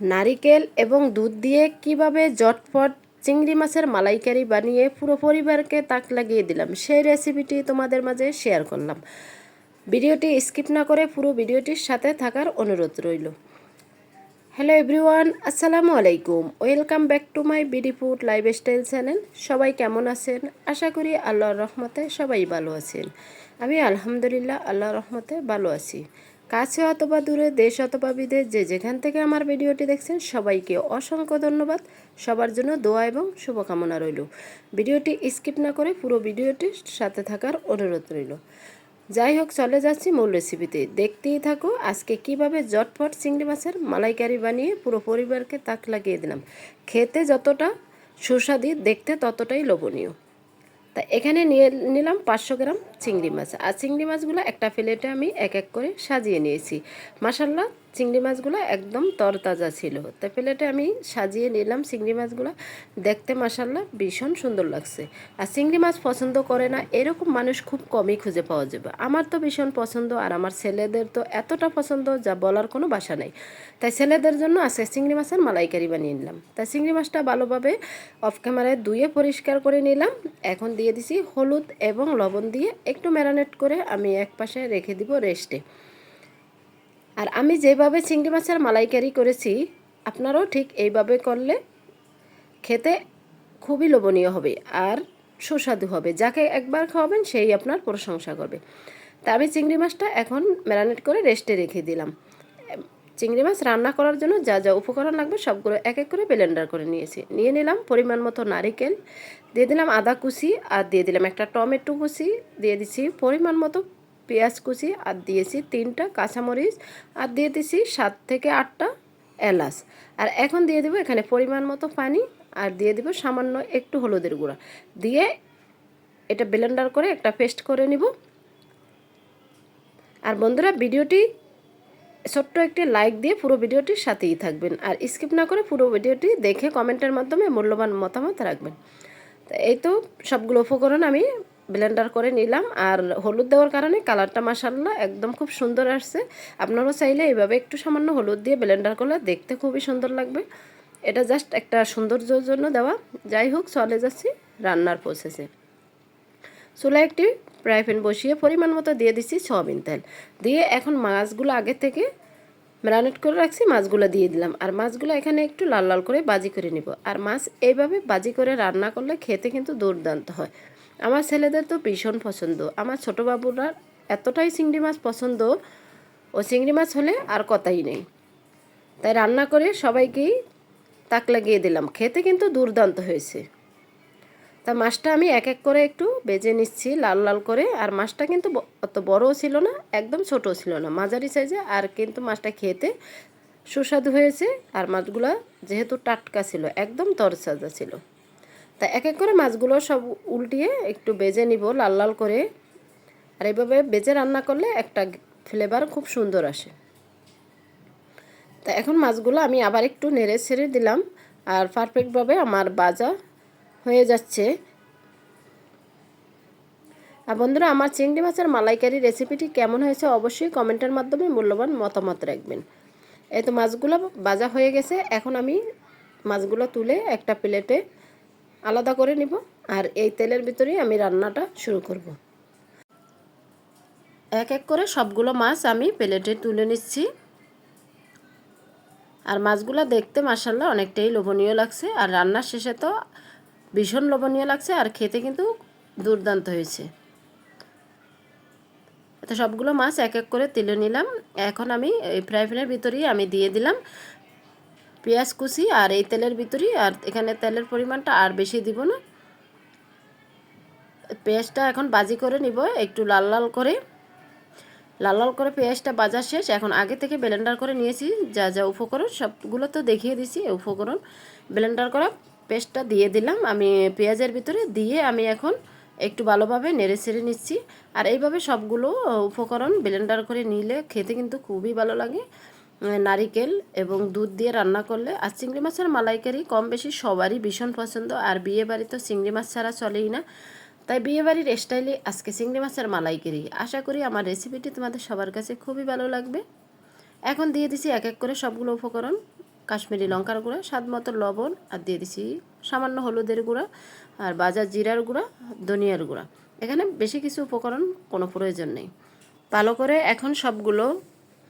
নারিকেল এবং দুধ দিয়ে কীভাবে জটপট চিংড়ি মাছের মালাইকারি বানিয়ে পুরো পরিবারকে তাক লাগিয়ে দিলাম, সেই রেসিপিটি তোমাদের মাঝে শেয়ার করলাম। ভিডিওটি স্কিপ না করে পুরো ভিডিওটির সাথে থাকার অনুরোধ রইল। হ্যালো এভরিওয়ান আসসালামু আলাইকুম। Welcome back to my BD food lifestyle channel সবাই কেমন আছেন? আশা করি আল্লাহর রহমতে সবাই ভালো আছেন। আমি আলহামদুলিল্লাহ, আল্লাহর রহমতে ভালো আছি। কাছে অথবা দূরে, দেশ অথবা বিদেশ, যে যেখান থেকে আমার ভিডিওটি দেখছেন, সবাইকে অসংখ্য ধন্যবাদ। সবার জন্য দোয়া এবং শুভকামনা রইল। ভিডিওটি স্কিপ না করে পুরো ভিডিওটির সাথে থাকার অনুরোধ রইল। যাই হোক, চলে যাচ্ছি মূল রেসিপিতে দেখতেই থাকো, আজকে কীভাবে জটপট চিংড়ি মাছের মালাইকারি বানিয়ে পুরো পরিবারকে তাক লাগিয়ে দিলাম। খেতে যতটা সুস্বাদু, দেখতে ততটাই লোভনীয়। তা এখানে নিয়ে নিলাম পাঁচশো গ্রাম চিংড়ি মাছ। আর চিংড়ি মাছগুলো একটা প্লেটে আমি এক এক করে সাজিয়ে নিয়েছি। মাসাল্লাহ চিংড়ি মাছগুলো একদম তরতাজা ছিল। তা প্লেটে আমি সাজিয়ে নিলাম চিংড়ি মাছগুলো। দেখতে মাসাল্লাহ ভীষণ সুন্দর লাগছে। আর চিংড়ি মাছ পছন্দ করে না, এরকম মানুষ খুব কমই খুঁজে পাওয়া যাবে। আমার তো ভীষণ পছন্দ আর আমার ছেলেদের তো এতটা পছন্দ যা বলার কোনো বাসা নেই। তাই ছেলেদের জন্য আজকে চিংড়ি মাছের মালাইকারি বানিয়ে নিলাম। তাই চিংড়ি মাছটা ভালোভাবে অফ ক্যামেরায় ধুয়ে পরিষ্কার করে নিলাম। এখন দিয়ে দিছি হলুদ এবং লবণ দিয়ে একটু ম্যারানেট করে আমি এক পাশে রেখে দিব রেস্টে আর আমি যেভাবে চিংড়ি মাছের মালাইকারি করেছি, আপনারাও ঠিক এইভাবে করলে খেতে খুবই লোভনীয় হবে আর সুস্বাদু হবে। যাকে একবার খাওয়াবেন সেই আপনার প্রশংসা করবে। তা আমি চিংড়ি মাছটা এখন ম্যারানেট করে রেস্টে রেখে দিলাম। চিংড়ি মাছ রান্না করার জন্য যা যা উপকরণ লাগবে সবগুলো এক এক করে ব্লেন্ডার করে নিয়েছি। নিয়ে নিলাম পরিমাণ মতো নারিকেল, দিয়ে দিলাম আদা কুচি আর দিয়ে দিলাম একটা টমেটো কুচি, দিয়ে দিচ্ছি পরিমাণ মতো পেঁয়াজ কুচি, আর দিয়েছি তিনটা কাঁচামরিচ, আর দিয়ে দিছি সাত থেকে আটটা এলাচ। আর এখন দিয়ে দেবো এখানে পরিমাণ মতো পানি, আর দিয়ে দেবো সামান্য একটু হলুদের গুঁড়া। দিয়ে এটা ব্লেন্ডার করে একটা পেস্ট করে নিব। আর বন্ধুরা, ভিডিওটি ছোট্ট একটি লাইক দিয়ে পুরো ভিডিওটির সাথেই থাকবেন। আর স্কিপ না করে পুরো ভিডিওটি দেখে কমেন্টের মাধ্যমে মূল্যবান মতামত রাখবেন। তো এই তো সবগুলো উপকরণ আমি ব্লেন্ডার করে নিলাম আর হলুদ দেওয়ার কারণে কালারটা মাসাল্লাহ একদম খুব সুন্দর আসছে। আপনারাও চাইলে এইভাবে একটু সামান্য হলুদ দিয়ে ব্লেন্ডার করলে দেখতে খুবই সুন্দর লাগবে। এটা জাস্ট একটা সৌন্দর্যের জন্য দেওয়া। যাই হোক, চলে যাচ্ছি রান্নার প্রসেসে চুলা একটি ফ্রাই প্যান বসিয়ে পরিমাণ মতো দিয়ে দিচ্ছি সয়াবিন তেল। দিয়ে এখন মাছগুলো আগে থেকে ম্যারিনেট করে রাখছি, মাছগুলো দিয়ে দিলাম। আর মাছগুলো এখানে একটু লাল লাল করে বাজি করে নিব। আর মাছ এইভাবে বাজি করে রান্না করলে খেতে কিন্তু দুর্দান্ত হয়। আমার ছেলেদের তো ভীষণ পছন্দ। আমার ছোটো বাবুরা এতটাই চিংড়ি মাছ পছন্দ, ও চিংড়ি মাছ হলে আর কথাই নেই। তাই রান্না করে সবাইকেই তাক লাগিয়ে দিলাম। খেতে কিন্তু দুর্দান্ত হয়েছে। তা মাছটা আমি এক এক করে একটু বেজে নিচ্ছি লাল লাল করে। আর মাছটা কিন্তু অত বড়ও ছিল না, একদম ছোটও ছিল না। মাঝারি সাইজে আর কিন্তু মাছটা খেতে সুস্বাদু হয়েছে। আর মাছগুলো যেহেতু টাটকা ছিল, একদম তরসাজা ছিল। তা এক এক করে মাছগুলো সব উল্টিয়ে একটু বেজে নিব লাল লাল করে। আর এইভাবে বেজে রান্না করলে একটা ফ্লেভার খুব সুন্দর আসে। তা এখন মাছগুলো আমি আবার একটু নেড়ে ছেড়ে দিলাম আর পারফেক্টভাবে আমার বাজা হয়ে যাচ্ছে। আর বন্ধুরা, আমার চিংড়ি মাছের মালাইকারি রেসিপিটি কেমন হয়েছে অবশ্যই কমেন্টের মাধ্যমে মূল্যবান মতামত রাখবেন। এই তো মাছগুলো বাজা হয়ে গেছে, এখন আমি মাছগুলো তুলে একটা প্লেটে আলাদা করে নিব আর এই তেলের ভিতরেই আমি রান্নাটা শুরু করব। এক এক করে সবগুলো মাছ আমি প্লেটে তুলে নিচ্ছি। আর মাছগুলো দেখতে মাসাল্লাহ অনেকটাই লোভনীয় লাগছে আর রান্নার শেষে তো ভীষণ লোভনীয় লাগছে আর খেতে কিন্তু দুর্দান্ত হয়েছে। তো সবগুলো মাছ এক এক করে তুলে নিলাম। এখন আমি এই ফ্রাই প্যানের ভিতরেই আমি দিয়ে দিলাম। পেঁয়াজ কুচি আর এই তেলের ভিতরেই, আর এখানে তেলের পরিমাণটা আর বেশি দিব না। পেঁয়াজটা এখন বাজি করে নিব, একটু লাল লাল করে। লাল লাল করে পেঁয়াজটা বাজার শেষ, এখন আগে থেকে ব্লেন্ডার করে নিয়েছি, যা যা উপকরণ সবগুলো তো দেখিয়ে দিছি উপকরণ। ব্লেন্ডার করা পেস্টটা দিয়ে দিলাম, আমি পেঁয়াজের ভিতরে দিয়ে আমি এখন একটু ভালোভাবে নেড়ে ছেড়ে নিচ্ছি। আর এইভাবে সবগুলো উপকরণ ব্লেন্ডার করে নিলে খেতে কিন্তু খুবই ভালো লাগে। নারিকেল এবং দুধ দিয়ে রান্না করলে আর চিংড়ি মাছের মালাইকারি কম বেশি সবারই ভীষণ পছন্দ আর বিয়ে বাড়ি তো চিংড়ি মাছ ছাড়া চলেই না। তাই বিয়েবাড়ির স্টাইলে আজকে চিংড়ি মাছের মালাইকারি। আশা করি আমার রেসিপিটি তোমাদের সবার কাছে খুবই ভালো লাগবে। এখন দিয়ে দিছি এক এক করে সবগুলো উপকরণ। কাশ্মীরি লঙ্কার গুঁড়া, স্বাদ মতো লবণ আর দিয়ে দিছি সামান্য হলুদের গুঁড়া আর বাজার জিরার গুঁড়া, ধনিয়ার গুঁড়া। এখানে বেশি কিছু উপকরণ কোনো প্রয়োজন নেই। ভালো করে এখন সবগুলো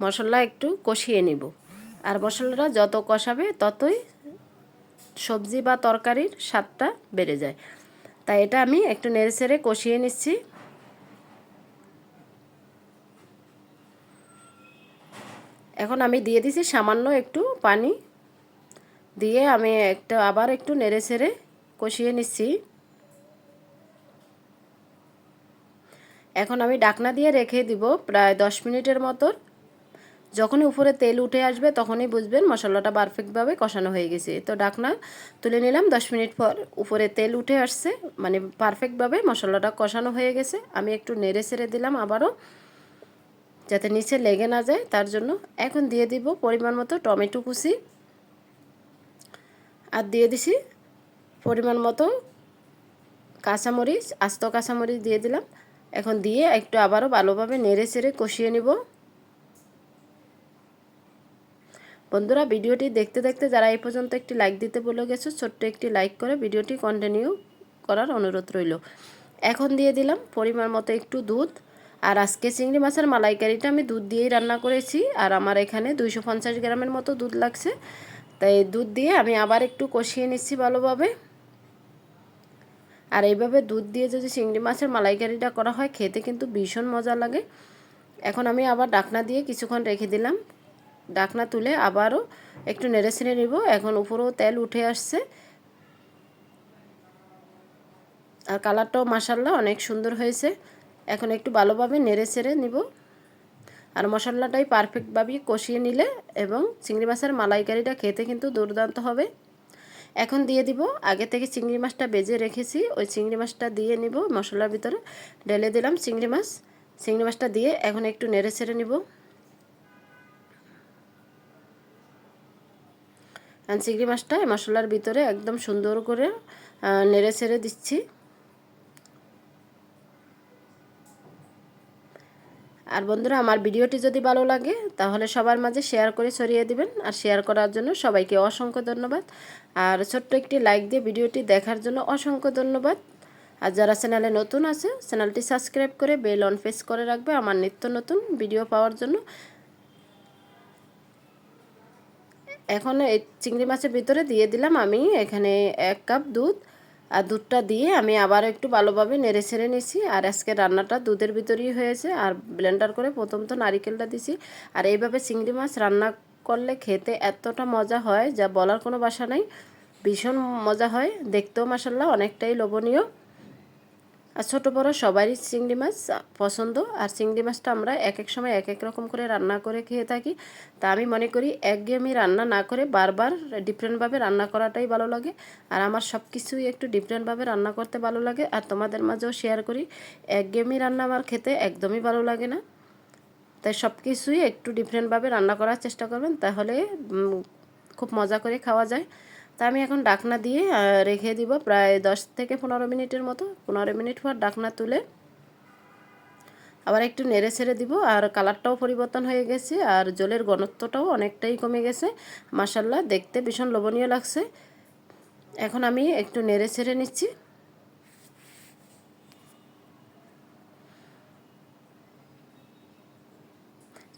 মশলা একটু কষিয়ে নিব। আর মশলাটা যত কষাবে ততই সবজি বা তরকারির স্বাদটা বেড়ে যায়। তাই এটা আমি একটু নেড়ে ছেড়ে কষিয়ে নিচ্ছি। এখন আমি দিয়ে দিছি সামান্য একটু পানি। দিয়ে আমি একটা আবার একটু নেড়ে ছেড়ে কষিয়ে নিচ্ছি। এখন আমি ডাকনা দিয়ে রেখে দিব প্রায় দশ মিনিটের মতো যখনই উপরে তেল উঠে আসবে, তখনই বুঝবেন মশলাটা পারফেক্টভাবে কষানো হয়ে গেছে। তো ডাকনা তুলে নিলাম, দশ মিনিট পর উপরে তেল উঠে আসছে মানে পারফেক্টভাবে মশলাটা কষানো হয়ে গেছে। আমি একটু নেড়ে ছেড়ে দিলাম আবারও, যাতে নিচে লেগে না যায়। তার জন্য এখন দিয়ে দিব পরিমাণ মতো টমেটো কুচি। আর দিয়ে দিছি পরিমাণ মতো কাঁচামরিচ, আস্ত কাঁচামরিচ দিয়ে দিলাম। এখন দিয়ে একটু আবারও ভালোভাবে নেড়ে চেড়ে কষিয়ে নিব। বন্ধুরা, ভিডিওটি দেখতে দেখতে যারা এই পর্যন্ত একটি লাইক দিতে বলে গেছো, ছোট্ট একটি লাইক করে ভিডিওটি কন্টিনিউ করার অনুরোধ রইল। এখন দিয়ে দিলাম পরিমাণ মতো একটু দুধ। আর আজকে চিংড়ি মাছের মালাইকারিটা আমি দুধ দিয়েই রান্না করেছি। আর আমার এখানে দুইশো পঞ্চাশ গ্রামের মতো দুধ লাগছে। তাই দুধ দিয়ে আমি আবার একটু কষিয়ে নিচ্ছি ভালোভাবে। আর এইভাবে দুধ দিয়ে যদি চিংড়ি মাছের মালাইকারিটা করা হয়, খেতে কিন্তু ভীষণ মজা লাগে। এখন আমি আবার ডাকনা দিয়ে কিছুক্ষণ রেখে দিলাম। ডাকনা তুলে আবারও একটু নেড়ে ছেড়ে নিব। এখন উপরেও তেল উঠে আসছে। আর কালারটাও মাসাল্লা অনেক সুন্দর হয়েছে। এখন একটু ভালোভাবে নেড়ে ছেড়ে নিব। আর মশলাটাই পারফেক্টভাবে কষিয়ে নিলে এবং চিংড়ি মাছের মালাইকারিটা খেতে কিন্তু দুর্দান্ত হবে। এখন দিয়ে দিব। আগে থেকে চিংড়ি মাছটা বেজে রেখেছি। ওই চিংড়ি মাছটা দিয়ে নিব মশলার ভিতরে। ঢেলে দিলাম চিংড়ি মাছ। চিংড়ি মাছটা দিয়ে এখন একটু নেড়ে ছেড়ে নিব। চিংড়ি মাছটা মশলার ভিতরে একদম সুন্দর করে নেড়ে ছেড়ে দিচ্ছি। আর বন্ধুরা, আমার ভিডিওটি যদি ভালো লাগে, তাহলে সবার মাঝে শেয়ার করে ছড়িয়ে দিবেন। আর শেয়ার করার জন্য সবাইকে অসংখ্য ধন্যবাদ। আর ছোট্ট একটি লাইক দিয়ে ভিডিওটি দেখার জন্য অসংখ্য ধন্যবাদ। আর যারা চ্যানেলে নতুন আছে, চ্যানেলটি সাবস্ক্রাইব করে বেল অন ফেস করে রাখবে আমার নিত্য নতুন ভিডিও পাওয়ার জন্য। এখন এই চিংড়ি মাছের ভিতরে দিয়ে দিলাম আমি এখানে এক কাপ দুধ আর দুধটা দিয়ে আমি আবার একটু ভালোভাবে নেড়ে ছেড়ে নিছি। আর আজকে রান্নাটা দুধের ভিতরেই হয়েছে। আর ব্লেন্ডার করে প্রথম তো নারিকেলটা দিছি। আর এইভাবে চিংড়ি মাছ রান্না করলে খেতে এতটা মজা হয় যা বলার কোনো বাসা নাই। ভীষণ মজা হয়। দেখতেও মাসাল্লাহ অনেকটাই লোভনীয়। আর ছোটো বড়ো সবারই চিংড়ি মাছ পছন্দ। আর চিংড়ি মাছটা আমরা এক এক সময় এক এক রকম করে রান্না করে খেয়ে থাকি। তা আমি মনে করি একঘেয়েমি রান্না না করে বারবার ডিফারেন্টভাবে রান্না করাটাই ভালো লাগে। আর আমার সব কিছুই একটু ডিফারেন্টভাবে রান্না করতে ভালো লাগে। আর তোমাদের মাঝেও শেয়ার করি একঘেয়েমি রান্না আমার খেতে একদমই ভালো লাগে না। তাই সব কিছুই একটু ডিফারেন্টভাবে রান্না করার চেষ্টা করবেন, তাহলে খুব মজা করে খাওয়া যায়। তা আমি এখন ডাকনা দিয়ে রেখে দিব প্রায় দশ থেকে পনেরো মিনিটের মতো। পনেরো মিনিট পর ডাকনা তুলে আবার একটু নেড়ে ছেড়ে দিব। আর কালারটাও পরিবর্তন হয়ে গেছে আর জলের ঘনত্বটাও অনেকটাই কমে গেছে। মাসাল্লাহ দেখতে ভীষণ লোভনীয় লাগছে। এখন আমি একটু নেড়ে ছেড়ে নিচ্ছি।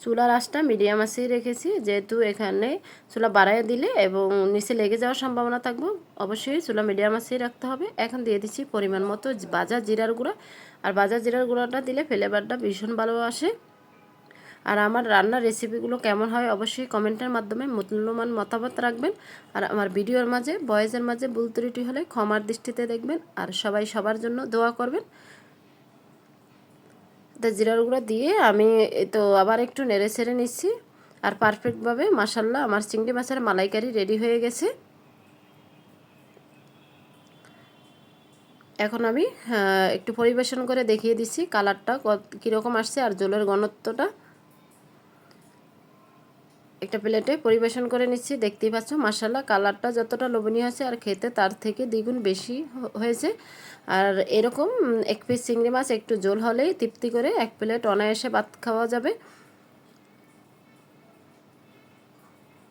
চুলার আঁচটা মিডিয়াম আঁচেই রেখেছি। যেহেতু এখানে চুলা বাড়াই দিলে এবং নিচে লেগে যাওয়ার সম্ভাবনা থাকব, অবশ্যই চুলা মিডিয়াম আঁচেই রাখতে হবে। এখন দিয়ে দিচ্ছি পরিমাণ মতো বাজার জিরার গুঁড়া। আর বাজার জিরার গুঁড়াটা দিলে ফ্লেভারটা ভীষণ ভালো আসে। আর আমার রান্নার রেসিপিগুলো কেমন হয় অবশ্যই কমেন্টের মাধ্যমে মূল্যমান মতামত রাখবেন। আর আমার ভিডিওর মাঝে, বয়েজের মাঝে ভুল ত্রুটি হলে ক্ষমার দৃষ্টিতে দেখবেন। আর সবাই সবার জন্য দোয়া করবেন। তো জিরার গুঁড়ো দিয়ে আমি তো আবার একটু নেড়ে ছেড়ে নিচ্ছি। আর পারফেক্টভাবে মাসাল্লাহ আমার চিংড়ি মাছের মালাইকারি রেডি হয়ে গেছে। এখন আমি একটু পরিবেশন করে দেখিয়ে দিচ্ছি কালারটা কীরকম আসছে আর জলের ঘনত্বটা। একটা প্লেটে পরিবেশন করে নিচ্ছি। দেখতেই পাচ্ছ মাসাল্লাহ কালারটা যতটা লোভনীয় আছে আর খেতে তার থেকে দ্বিগুণ বেশি হয়েছে। আর এরকম এক পিস চিংড়ি মাছ একটু জোল হলেই তৃপ্তি করে এক প্লেট অনায়াসে ভাত খাওয়া যাবে।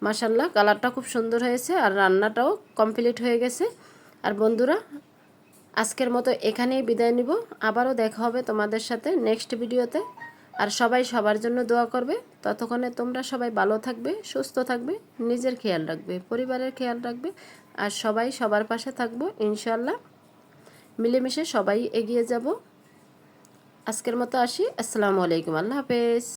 মাসাল্লাহ কালারটা খুব সুন্দর হয়েছে আর রান্নাটাও কমপ্লিট হয়ে গেছে। আর বন্ধুরা, আজকের মতো এখানেই বিদায় নিব। আবারও দেখা হবে তোমাদের সাথে নেক্সট ভিডিওতে। আর সবাই সবার জন্য দোয়া করবে। ততক্ষণে তোমরা সবাই ভালো থাকবে, সুস্থ থাকবে, নিজের খেয়াল রাখবে, পরিবারের খেয়াল রাখবে আর সবাই সবার পাশে থাকব ইনশাল্লাহ মিলেমিশে সবাই এগিয়ে যাব। আজকের মতো আসি। আসসালামু আলাইকুম। আল্লাহ হাফেজ।